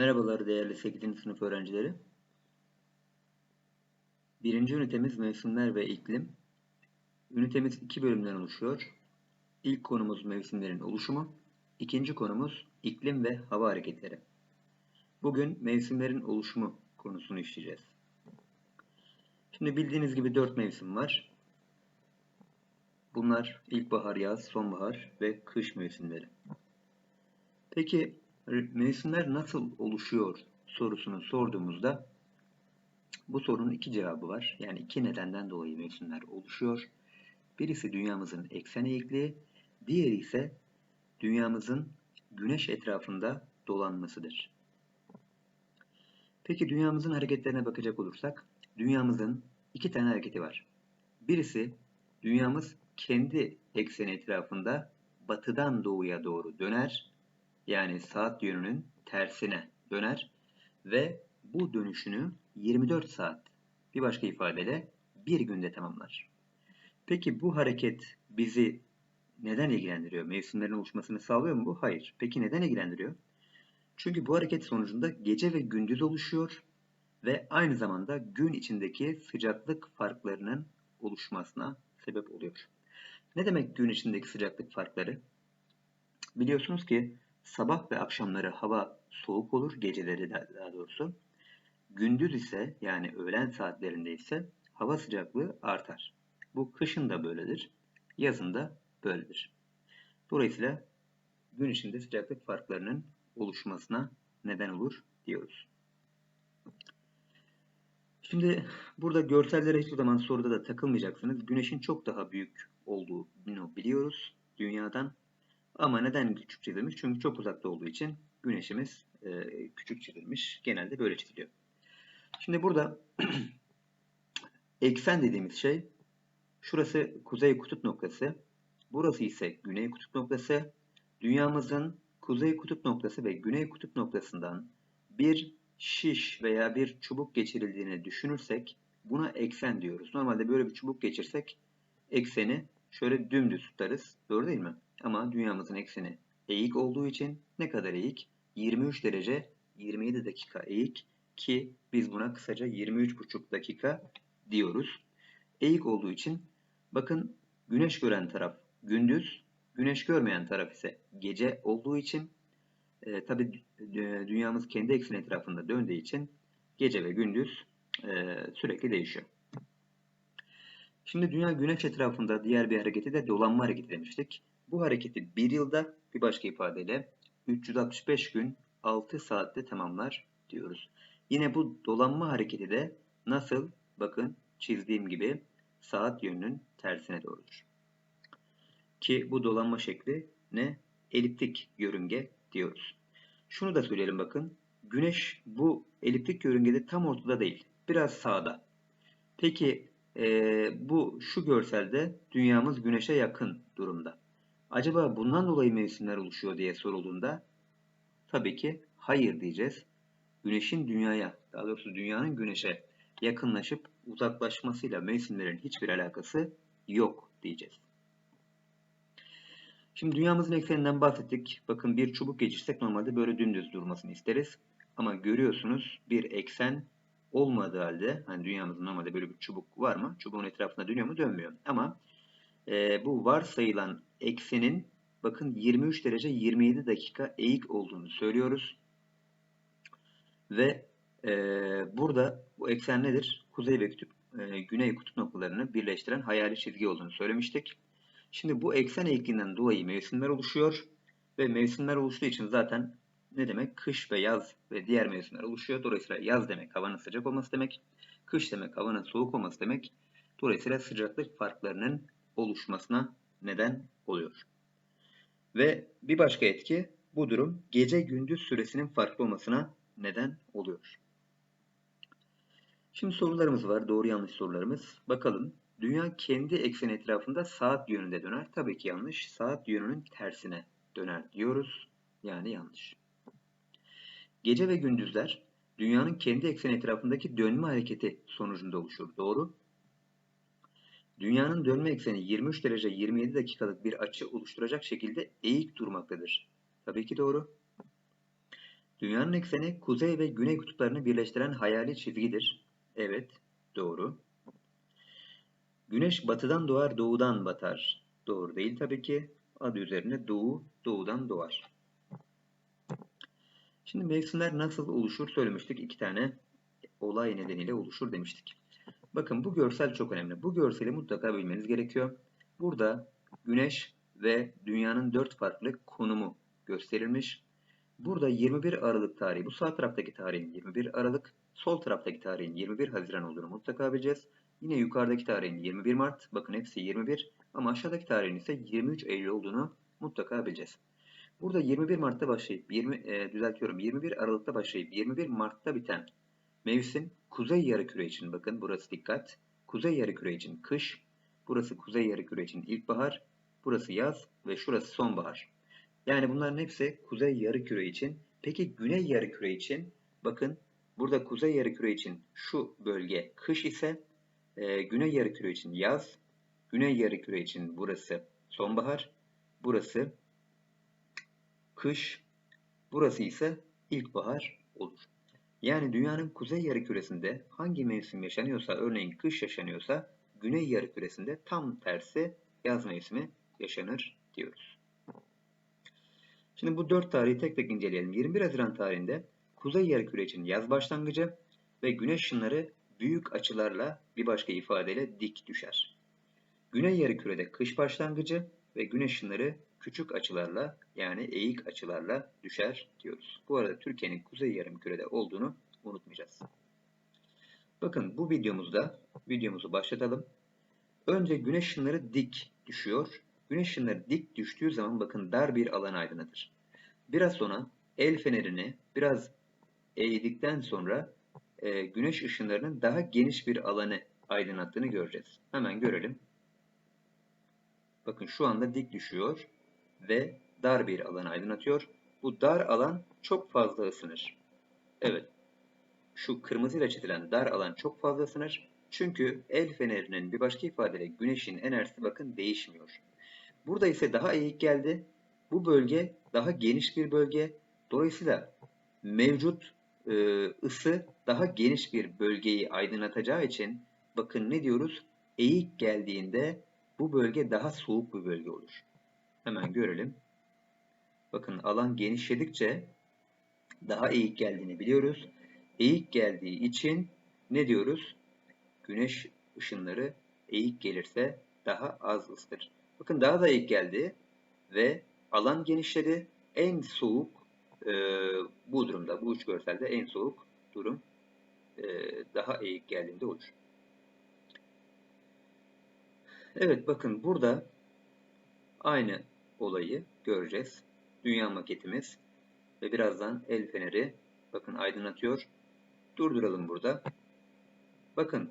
Merhabalar değerli 8. sınıf öğrencileri. Birinci ünitemiz mevsimler ve iklim. Ünitemiz iki bölümden oluşuyor. İlk konumuz mevsimlerin oluşumu, ikinci konumuz iklim ve hava hareketleri. Bugün mevsimlerin oluşumu konusunu işleyeceğiz. Şimdi bildiğiniz gibi dört mevsim var. Bunlar ilkbahar, yaz, sonbahar ve kış mevsimleri. Peki mevsimler nasıl oluşuyor sorusunu sorduğumuzda bu sorunun iki cevabı var. Yani iki nedenden dolayı mevsimler oluşuyor. Birisi dünyamızın eksen eğikliği, diğeri ise dünyamızın güneş etrafında dolanmasıdır. Peki dünyamızın hareketlerine bakacak olursak, dünyamızın iki tane hareketi var. Birisi dünyamız kendi ekseni etrafında batıdan doğuya doğru döner yani saat yönünün tersine döner ve bu dönüşünü 24 saat bir başka ifadeyle bir günde tamamlar. Peki bu hareket bizi neden ilgilendiriyor? Mevsimlerin oluşmasını sağlıyor mu bu? Hayır. Peki neden ilgilendiriyor? Çünkü bu hareket sonucunda gece ve gündüz oluşuyor ve aynı zamanda gün içindeki sıcaklık farklarının oluşmasına sebep oluyor. Ne demek gün içindeki sıcaklık farkları? Biliyorsunuz ki Sabah ve akşamları hava soğuk olur, geceleri daha doğrusu. Gündüz ise yani öğlen saatlerinde ise hava sıcaklığı artar. Bu kışın da böyledir, yazın da böyledir. Dolayısıyla gün içinde sıcaklık farklarının oluşmasına neden olur diyoruz. Şimdi burada görsellere hiçbir zaman soruda da takılmayacaksınız. Güneşin çok daha büyük olduğunu biliyoruz dünyadan. Ama neden küçük çizilmiş? Çünkü çok uzakta olduğu için güneşimiz e, küçük çizilmiş. Genelde böyle çiziliyor. Şimdi burada eksen dediğimiz şey şurası kuzey kutup noktası. Burası ise güney kutup noktası. Dünyamızın kuzey kutup noktası ve güney kutup noktasından bir şiş veya bir çubuk geçirildiğini düşünürsek buna eksen diyoruz. Normalde böyle bir çubuk geçirsek ekseni şöyle dümdüz tutarız. Doğru değil mi? Ama dünyamızın ekseni eğik olduğu için ne kadar eğik? 23 derece 27 dakika eğik ki biz buna kısaca 23,5 dakika diyoruz. Eğik olduğu için bakın güneş gören taraf gündüz, güneş görmeyen taraf ise gece olduğu için e, tabi dünyamız kendi ekseni etrafında döndüğü için gece ve gündüz e, sürekli değişiyor. Şimdi dünya güneş etrafında diğer bir hareketi de dolanma hareketi demiştik. Bu hareketi bir yılda bir başka ifadeyle 365 gün 6 saatte tamamlar diyoruz. Yine bu dolanma hareketi de nasıl? Bakın çizdiğim gibi saat yönünün tersine doğrudur. Ki bu dolanma şekli ne? Eliptik yörünge diyoruz. Şunu da söyleyelim bakın. Güneş bu eliptik yörüngede tam ortada değil. Biraz sağda. Peki e, bu şu görselde dünyamız güneşe yakın durumda. Acaba bundan dolayı mevsimler oluşuyor diye sorulduğunda tabii ki hayır diyeceğiz. Güneşin dünyaya, daha doğrusu dünyanın güneşe yakınlaşıp uzaklaşmasıyla mevsimlerin hiçbir alakası yok diyeceğiz. Şimdi dünyamızın ekseninden bahsettik. Bakın bir çubuk geçirsek normalde böyle dümdüz durmasını isteriz. Ama görüyorsunuz bir eksen olmadığı halde, hani dünyamızın normalde böyle bir çubuk var mı? Çubuğun etrafında dönüyor mu? Dönmüyor. Ama e, bu varsayılan eksenin bakın 23 derece 27 dakika eğik olduğunu söylüyoruz. Ve e, burada bu eksen nedir? Kuzey ve kutup, e, güney kutup noktalarını birleştiren hayali çizgi olduğunu söylemiştik. Şimdi bu eksen eğikliğinden dolayı mevsimler oluşuyor. Ve mevsimler oluştuğu için zaten ne demek? Kış ve yaz ve diğer mevsimler oluşuyor. Dolayısıyla yaz demek havanın sıcak olması demek. Kış demek havanın soğuk olması demek. Dolayısıyla sıcaklık farklarının oluşmasına neden oluyor. Ve bir başka etki bu durum gece gündüz süresinin farklı olmasına neden oluyor. Şimdi sorularımız var. Doğru yanlış sorularımız. Bakalım. Dünya kendi ekseni etrafında saat yönünde döner. Tabii ki yanlış. Saat yönünün tersine döner diyoruz. Yani yanlış. Gece ve gündüzler dünyanın kendi ekseni etrafındaki dönme hareketi sonucunda oluşur. Doğru. Dünyanın dönme ekseni 23 derece 27 dakikalık bir açı oluşturacak şekilde eğik durmaktadır. Tabii ki doğru. Dünyanın ekseni kuzey ve güney kutuplarını birleştiren hayali çizgidir. Evet, doğru. Güneş batıdan doğar, doğudan batar. Doğru değil tabii ki. Adı üzerinde doğu, doğudan doğar. Şimdi mevsimler nasıl oluşur söylemiştik. İki tane olay nedeniyle oluşur demiştik. Bakın bu görsel çok önemli. Bu görseli mutlaka bilmeniz gerekiyor. Burada güneş ve dünyanın dört farklı konumu gösterilmiş. Burada 21 Aralık tarihi, bu sağ taraftaki tarihin 21 Aralık, sol taraftaki tarihin 21 Haziran olduğunu mutlaka bileceğiz. Yine yukarıdaki tarihin 21 Mart, bakın hepsi 21 ama aşağıdaki tarihin ise 23 Eylül olduğunu mutlaka bileceğiz. Burada 21 Mart'ta başlayıp 20 e, düzeltiyorum 21 Aralık'ta başlayıp 21 Mart'ta biten mevsim kuzey yarımküre için bakın burası dikkat. Kuzey yarımküre için kış, burası kuzey yarımküre için ilkbahar, burası yaz ve şurası sonbahar. Yani bunların hepsi kuzey yarımküre için. Peki güney yarımküre için bakın burada kuzey yarımküre için şu bölge kış ise e, güney yarımküre için yaz, güney yarımküre için burası sonbahar, burası kış, burası ise ilkbahar olur. Yani dünyanın kuzey yarımküresinde hangi mevsim yaşanıyorsa, örneğin kış yaşanıyorsa, güney yarımküresinde tam tersi yaz mevsimi yaşanır diyoruz. Şimdi bu dört tarihi tek tek inceleyelim. 21 Haziran tarihinde kuzey yarımküre için yaz başlangıcı ve güneş ışınları büyük açılarla bir başka ifadeyle dik düşer. Güney yarımkürede kış başlangıcı ve güneş ışınları küçük açılarla yani eğik açılarla düşer diyoruz. Bu arada Türkiye'nin kuzey yarımkürede olduğunu unutmayacağız. Bakın bu videomuzda videomuzu başlatalım. Önce güneş ışınları dik düşüyor. Güneş ışınları dik düştüğü zaman bakın dar bir alan aydınlatır. Biraz sonra el fenerini biraz eğdikten sonra e, güneş ışınlarının daha geniş bir alanı aydınlattığını göreceğiz. Hemen görelim. Bakın şu anda dik düşüyor ve dar bir alan aydınlatıyor. Bu dar alan çok fazla ısınır. Evet, şu kırmızıyla çizilen dar alan çok fazla ısınır. Çünkü el fenerinin bir başka ifadeyle güneşin enerjisi bakın değişmiyor. Burada ise daha eğik geldi. Bu bölge daha geniş bir bölge. Dolayısıyla mevcut e, ısı daha geniş bir bölgeyi aydınlatacağı için bakın ne diyoruz? Eğik geldiğinde bu bölge daha soğuk bir bölge olur. Hemen görelim. Bakın alan genişledikçe daha eğik geldiğini biliyoruz. Eğik geldiği için ne diyoruz? Güneş ışınları eğik gelirse daha az ısıtır. Bakın daha da eğik geldi ve alan genişledi. En soğuk e, bu durumda, bu üç görselde en soğuk durum e, daha eğik geldiğinde olur. Evet bakın burada aynı olayı göreceğiz. Dünya maketimiz ve birazdan el feneri bakın aydınlatıyor. Durduralım burada. Bakın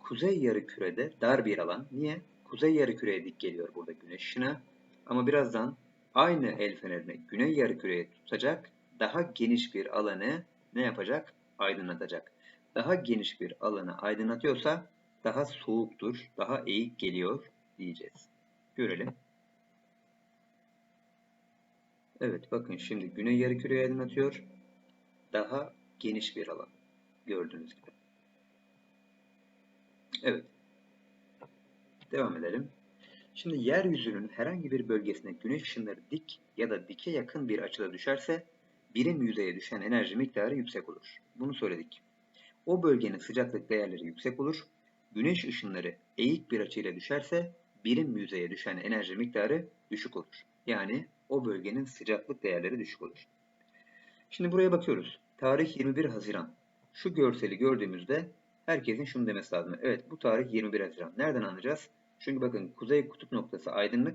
kuzey yarı kürede dar bir alan. Niye? Kuzey yarı küreye dik geliyor burada güneş ışını. Ama birazdan aynı el fenerini güney yarı küreye tutacak. Daha geniş bir alanı ne yapacak? Aydınlatacak. Daha geniş bir alanı aydınlatıyorsa daha soğuktur, daha eğik geliyor diyeceğiz. Görelim. Evet bakın şimdi güney yarımküreyi aydınlatıyor. Daha geniş bir alan. Gördüğünüz gibi. Evet. Devam edelim. Şimdi yeryüzünün herhangi bir bölgesine güneş ışınları dik ya da dike yakın bir açıda düşerse birim yüzeye düşen enerji miktarı yüksek olur. Bunu söyledik. O bölgenin sıcaklık değerleri yüksek olur. Güneş ışınları eğik bir açıyla düşerse birim yüzeye düşen enerji miktarı düşük olur. Yani o bölgenin sıcaklık değerleri düşük olur. Şimdi buraya bakıyoruz. Tarih 21 Haziran. Şu görseli gördüğümüzde herkesin şunu demesi lazım. Evet bu tarih 21 Haziran. Nereden anlayacağız? Çünkü bakın kuzey kutup noktası aydınlık,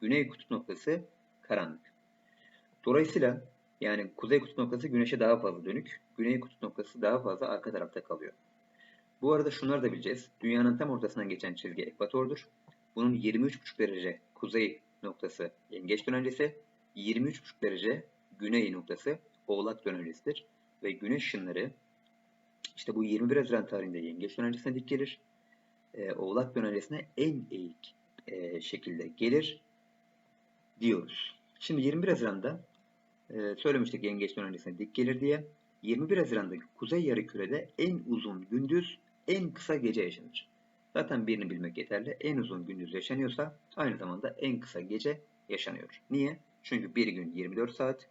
güney kutup noktası karanlık. Dolayısıyla yani kuzey kutup noktası güneşe daha fazla dönük, güney kutup noktası daha fazla arka tarafta kalıyor. Bu arada şunları da bileceğiz. Dünyanın tam ortasından geçen çizgi ekvatordur. Bunun 23,5 derece kuzey noktası yengeç dönencesi, 23,5 derece güney noktası oğlak dönencesidir. Ve güneş ışınları işte bu 21 Haziran tarihinde yengeç dönencesine dik gelir. E, oğlak dönencesine en eğik e, şekilde gelir diyoruz. Şimdi 21 Haziran'da e, söylemiştik yengeç dönencesine dik gelir diye. 21 Haziran'daki kuzey yarımkürede en uzun gündüz, en kısa gece yaşanır. Zaten birini bilmek yeterli. En uzun gündüz yaşanıyorsa aynı zamanda en kısa gece yaşanıyor. Niye? Çünkü bir gün 24 saat.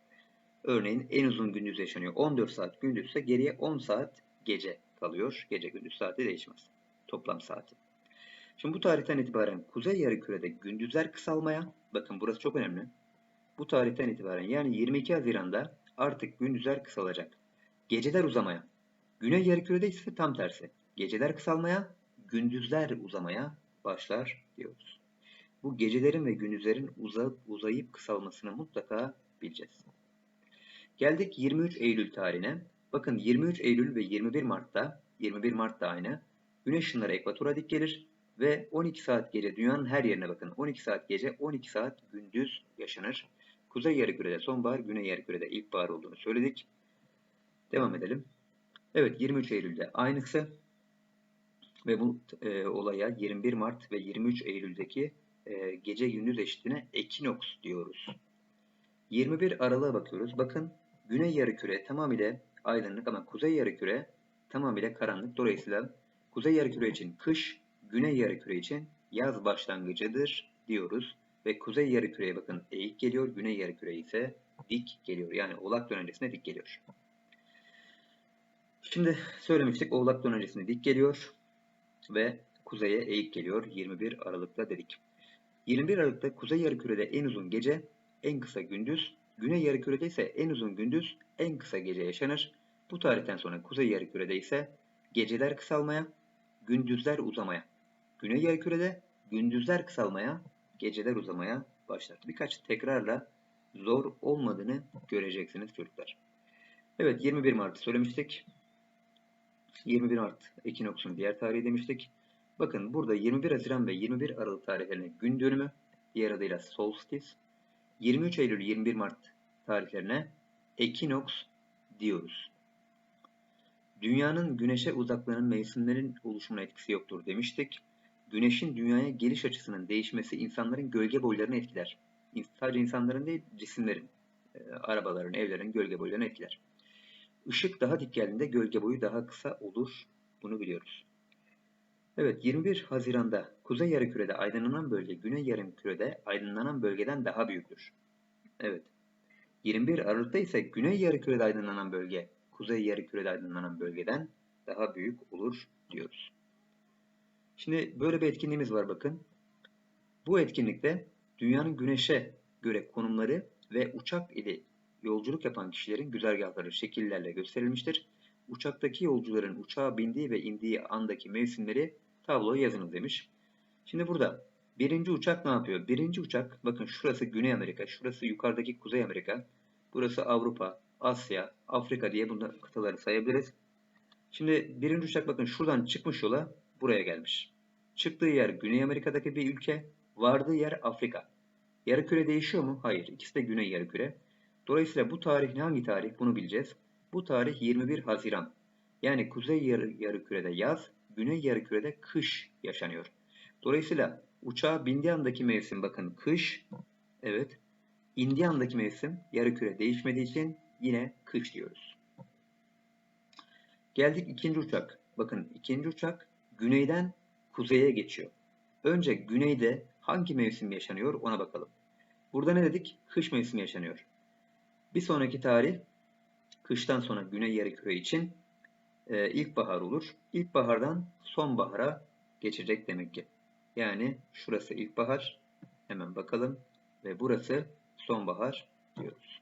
Örneğin en uzun gündüz yaşanıyor. 14 saat gündüzse geriye 10 saat gece kalıyor. Gece gündüz saati değişmez. Toplam saati. Şimdi bu tarihten itibaren kuzey yarımkürede gündüzler kısalmaya, bakın burası çok önemli. Bu tarihten itibaren yani 22 Haziran'da artık gündüzler kısalacak. Geceler uzamaya. Güney yarımkürede ise tam tersi. Geceler kısalmaya, gündüzler uzamaya başlar diyoruz. Bu gecelerin ve gündüzlerin uzayıp, uzayıp kısalmasını mutlaka bileceğiz. Geldik 23 Eylül tarihine. Bakın 23 Eylül ve 21 Mart'ta, 21 Mart da aynı. Güneş ışınları ekvatora dik gelir ve 12 saat gece dünyanın her yerine bakın. 12 saat gece, 12 saat gündüz yaşanır. Kuzey yarımkürede sonbahar, güney yarımkürede ilkbahar olduğunu söyledik. Devam edelim. Evet 23 Eylül'de aynısı ve bu e, olaya 21 Mart ve 23 Eylül'deki e, gece gündüz eşitliğine ekinoks diyoruz. 21 Aralık'a bakıyoruz. Bakın güney yarımküre tamamıyla aydınlık ama kuzey yarımküre tamamıyla karanlık. Dolayısıyla kuzey yarımküre için kış, güney yarımküre için yaz başlangıcıdır diyoruz. Ve kuzey yarımküreye bakın eğik geliyor, güney yarımküre ise dik geliyor. Yani oğlak dönencesine dik geliyor. Şimdi söylemiştik oğlak dönencesine dik geliyor ve kuzeye eğik geliyor 21 Aralık'ta dedik. 21 Aralık'ta kuzey yarımkürede en uzun gece, en kısa gündüz, güney yarımkürede ise en uzun gündüz, en kısa gece yaşanır. Bu tarihten sonra kuzey yarımkürede ise geceler kısalmaya, gündüzler uzamaya. Güney yarımkürede gündüzler kısalmaya, geceler uzamaya başlar. Birkaç tekrarla zor olmadığını göreceksiniz çocuklar. Evet 21 Mart'ı söylemiştik. 21 Mart ekinoksun diğer tarihi demiştik. Bakın burada 21 Haziran ve 21 Aralık tarihlerine gün dönümü, diğer adıyla solstice, 23 Eylül 21 Mart tarihlerine ekinoks diyoruz. Dünyanın güneşe uzaklığının mevsimlerin oluşumuna etkisi yoktur demiştik. Güneşin dünyaya geliş açısının değişmesi insanların gölge boylarını etkiler. Sadece insanların değil, cisimlerin, e, arabaların, evlerin gölge boylarını etkiler. Işık daha dik geldiğinde gölge boyu daha kısa olur. Bunu biliyoruz. Evet 21 Haziran'da kuzey yarımkürede aydınlanan bölge güney yarımkürede aydınlanan bölgeden daha büyüktür. Evet. 21 Aralık'ta ise güney yarımkürede aydınlanan bölge kuzey yarımkürede aydınlanan bölgeden daha büyük olur diyoruz. Şimdi böyle bir etkinliğimiz var bakın. Bu etkinlikte dünyanın güneşe göre konumları ve uçak ile yolculuk yapan kişilerin güzergahları şekillerle gösterilmiştir. Uçaktaki yolcuların uçağa bindiği ve indiği andaki mevsimleri tabloya yazınız demiş. Şimdi burada birinci uçak ne yapıyor? Birinci uçak bakın şurası Güney Amerika, şurası yukarıdaki Kuzey Amerika, burası Avrupa, Asya, Afrika diye bunlar kıtaları sayabiliriz. Şimdi birinci uçak bakın şuradan çıkmış yola buraya gelmiş. Çıktığı yer Güney Amerika'daki bir ülke, vardığı yer Afrika. Yarı değişiyor mu? Hayır. İkisi de Güney yarı Dolayısıyla bu tarih ne hangi tarih? Bunu bileceğiz. Bu tarih 21 Haziran. Yani kuzey yarı, yarı yaz, güney yarı kış yaşanıyor. Dolayısıyla uçağa bindiği andaki mevsim bakın kış. Evet. İndiği andaki mevsim yarı küre değişmediği için yine kış diyoruz. Geldik ikinci uçak. Bakın ikinci uçak güneyden kuzeye geçiyor. Önce güneyde hangi mevsim yaşanıyor ona bakalım. Burada ne dedik? Kış mevsimi yaşanıyor. Bir sonraki tarih kıştan sonra güney yarımküre için e, ilkbahar olur. İlkbahardan sonbahara geçecek demek ki. Yani şurası ilkbahar. Hemen bakalım. Ve burası sonbahar diyoruz.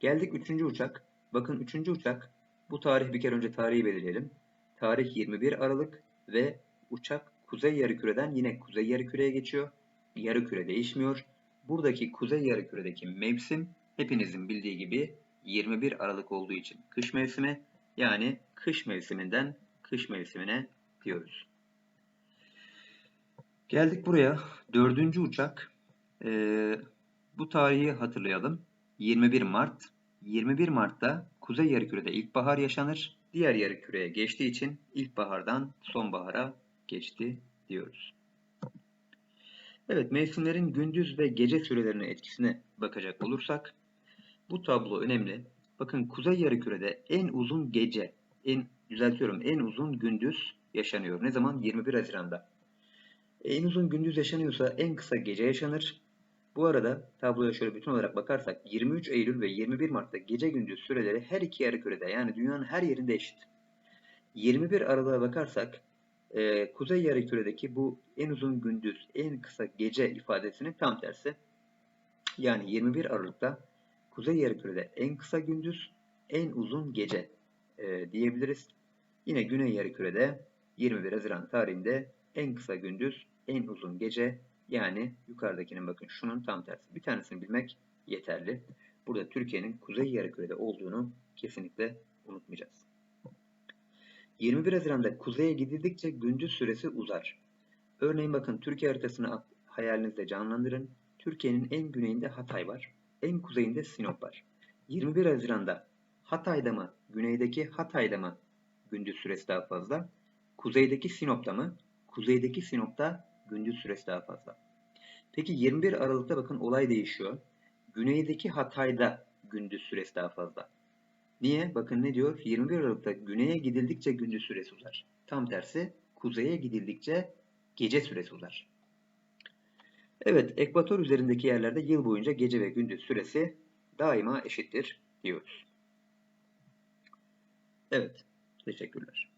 Geldik üçüncü uçak. Bakın üçüncü uçak. Bu tarih bir kere önce tarihi belirleyelim. Tarih 21 Aralık ve uçak kuzey yarımküreden yine kuzey yarımküreye geçiyor. Yarımküre değişmiyor. Buradaki kuzey yarımküredeki mevsim hepinizin bildiği gibi 21 Aralık olduğu için kış mevsimi yani kış mevsiminden kış mevsimine diyoruz. Geldik buraya. Dördüncü uçak. Ee, bu tarihi hatırlayalım. 21 Mart. 21 Mart'ta Kuzey Yarımküre'de ilkbahar yaşanır. Diğer yarımküreye geçtiği için ilkbahardan sonbahara geçti diyoruz. Evet, mevsimlerin gündüz ve gece sürelerine etkisine bakacak olursak, Bu tablo önemli. Bakın kuzey yarımkürede en uzun gece, en düzeltiyorum en uzun gündüz yaşanıyor. Ne zaman? 21 Haziran'da. En uzun gündüz yaşanıyorsa en kısa gece yaşanır. Bu arada tabloya şöyle bütün olarak bakarsak 23 Eylül ve 21 Mart'ta gece gündüz süreleri her iki yarımkürede yani dünyanın her yerinde eşit. 21 Aralık'a bakarsak e, kuzey yarımküredeki bu en uzun gündüz, en kısa gece ifadesinin tam tersi. Yani 21 Aralık'ta kuzey yarımkürede en kısa gündüz, en uzun gece e, diyebiliriz. Yine güney yarımkürede 21 Haziran tarihinde en kısa gündüz, en uzun gece yani yukarıdakinin bakın şunun tam tersi. Bir tanesini bilmek yeterli. Burada Türkiye'nin kuzey yarımkürede olduğunu kesinlikle unutmayacağız. 21 Haziran'da kuzeye gidildikçe gündüz süresi uzar. Örneğin bakın Türkiye haritasını hayalinizde canlandırın. Türkiye'nin en güneyinde Hatay var. En kuzeyinde Sinop var. 21 Haziran'da Hatay'da mı, güneydeki Hatay'da mı gündüz süresi daha fazla? Kuzeydeki Sinop'ta mı? Kuzeydeki Sinop'ta gündüz süresi daha fazla. Peki 21 Aralık'ta bakın olay değişiyor. Güneydeki Hatay'da gündüz süresi daha fazla. Niye? Bakın ne diyor? 21 Aralık'ta güneye gidildikçe gündüz süresi uzar. Tam tersi kuzeye gidildikçe gece süresi uzar. Evet, ekvator üzerindeki yerlerde yıl boyunca gece ve gündüz süresi daima eşittir diyoruz. Evet, teşekkürler.